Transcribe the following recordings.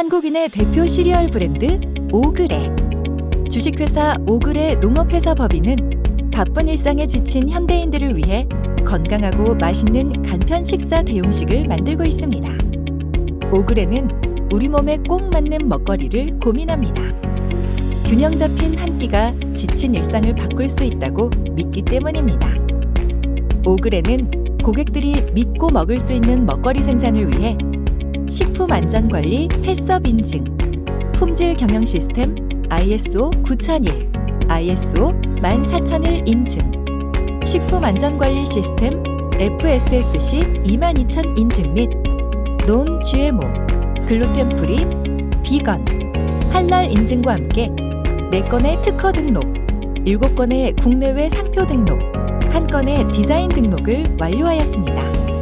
한국인의 대표 시리얼 브랜드 오그레. 주식회사 오그레 농업회사 법인은 바쁜 일상에 지친 현대인들을 위해 건강하고 맛있는 간편 식사 대용식을 만들고 있습니다. 오그레는 우리 몸에 꼭 맞는 먹거리를 고민합니다. 균형 잡힌 한 끼가 지친 일상을 바꿀 수 있다고 믿기 때문입니다. 오그레는 고객들이 믿고 먹을 수 있는 먹거리 생산을 위해 식품 안전 관리 헬스업 인증, 품질 경영 시스템 ISO 9001, ISO 14001 인증, 식품 안전 관리 시스템 FSSC 22000 인증 및 논 GMO, 글루텐 프리, 비건, 할랄 인증과 함께 4건의 특허 등록, 7건의 국내외 상표 등록, 1건의 디자인 등록을 완료하였습니다.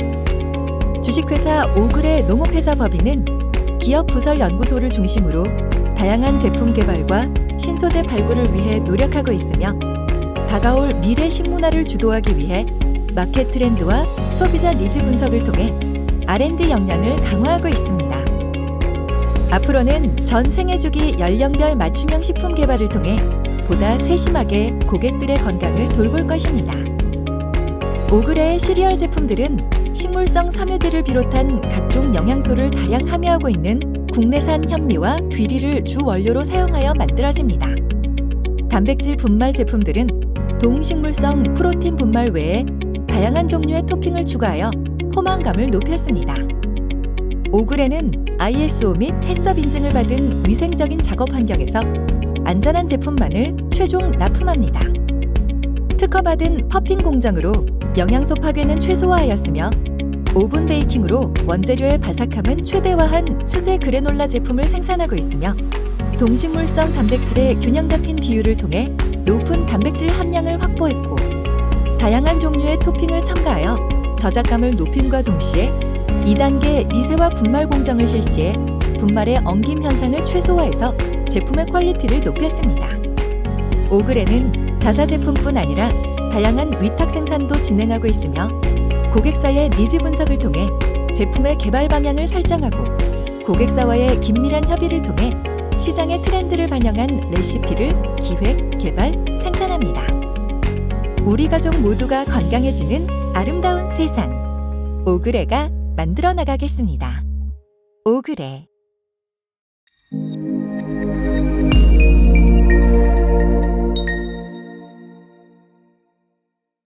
주식회사 오그레 농업회사 법인은 기업 부설 연구소를 중심으로 다양한 제품 개발과 신소재 발굴을 위해 노력하고 있으며 다가올 미래 식문화를 주도하기 위해 마켓 트렌드와 소비자 니즈 분석을 통해 R&D 역량을 강화하고 있습니다. 앞으로는 전 생애 주기 연령별 맞춤형 식품 개발을 통해 보다 세심하게 고객들의 건강을 돌볼 것입니다. 오그레의 시리얼 제품들은 식물성 섬유질을 비롯한 각종 영양소를 다량 함유하고 있는 국내산 현미와 귀리를 주 원료로 사용하여 만들어집니다. 단백질 분말 제품들은 동식물성 프로틴 분말 외에 다양한 종류의 토핑을 추가하여 포만감을 높였습니다. 오그레는 ISO 및 햇섭 인증을 받은 위생적인 작업 환경에서 안전한 제품만을 최종 납품합니다. 특허받은 퍼핑 공정으로 영양소 파괴는 최소화하였으며 오븐 베이킹으로 원재료의 바삭함은 최대화한 수제 그래놀라 제품을 생산하고 있으며 동식물성 단백질의 균형 잡힌 비율을 통해 높은 단백질 함량을 확보했고 다양한 종류의 토핑을 첨가하여 저작감을 높임과 동시에 2단계 미세화 분말 공정을 실시해 분말의 엉김 현상을 최소화해서 제품의 퀄리티를 높였습니다. 오그레는 자사 제품뿐 아니라 다양한 위탁 생산도 진행하고 있으며 고객사의 니즈 분석을 통해 제품의 개발 방향을 설정하고 고객사와의 긴밀한 협의를 통해 시장의 트렌드를 반영한 레시피를 기획, 개발, 생산합니다. 우리 가족 모두가 건강해지는 아름다운 세상. 오그레가 만들어 나가겠습니다. 오그레.